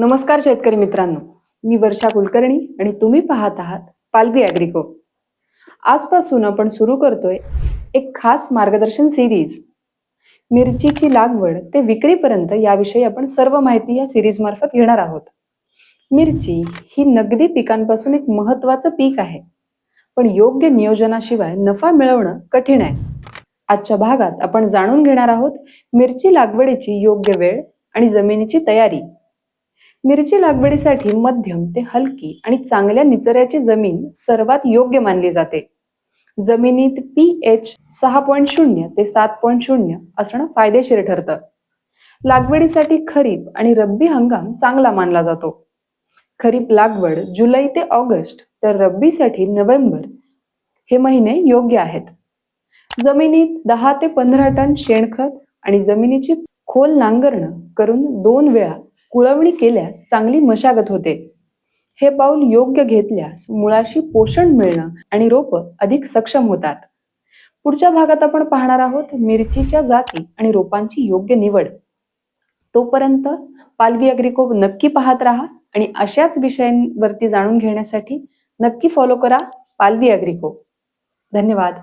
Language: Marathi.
नमस्कार शेतकरी मित्रांनो. मी वर्षा कुलकर्णी आणि तुम्ही पाहत आहात पालवी अॅग्रिको. आजपासून आपण सुरू करतोय एक खास मार्गदर्शन सिरीज मिरचीची लागवड ते विक्रीपर्यंत याविषयी आपण सर्व माहिती या सिरीज मार्फत घेणार आहोत. मिरची ही नगदी पिकांपासून एक महत्वाचं पीक आहे. पण योग्य नियोजनाशिवाय नफा मिळवणं कठीण आहे. आजच्या भागात आपण जाणून घेणार आहोत मिरची लागवडीची योग्य वेळ आणि जमिनीची तयारी. मिरची लागवडीसाठी मध्यम ते हलकी आणि चांगल्या निचऱ्याची जमीन सर्वात योग्य मानली जाते. जमिनीत पी एच सहा पॉईंट शून्य ते सात पॉईंट शून्य असणं फायदेशीर ठरतं. लागवडीसाठी खरीप आणि रब्बी हंगाम चांगला मानला जातो. खरीप लागवड जुलै ते ऑगस्ट तर रब्बीसाठी नोव्हेंबर हे महिने योग्य आहेत. जमिनीत दहा ते पंधरा टन शेणखत आणि जमिनीची खोल नांगरणं करून दोन वेळा कुळवणी केल्यास चांगली मशागत होते. हे पाऊल योग्य घेतल्यास मुळाशी पोषण मिळणं आणि रोप अधिक सक्षम होतात. पुढच्या भागात आपण पाहणार आहोत मिरचीच्या जाती आणि रोपांची योग्य निवड. तोपर्यंत पालवी अग्रिको नक्की पाहत राहा आणि अशाच विषयांवरती जाणून घेण्यासाठी नक्की फॉलो करा पालवी अग्रिको धन्यवाद.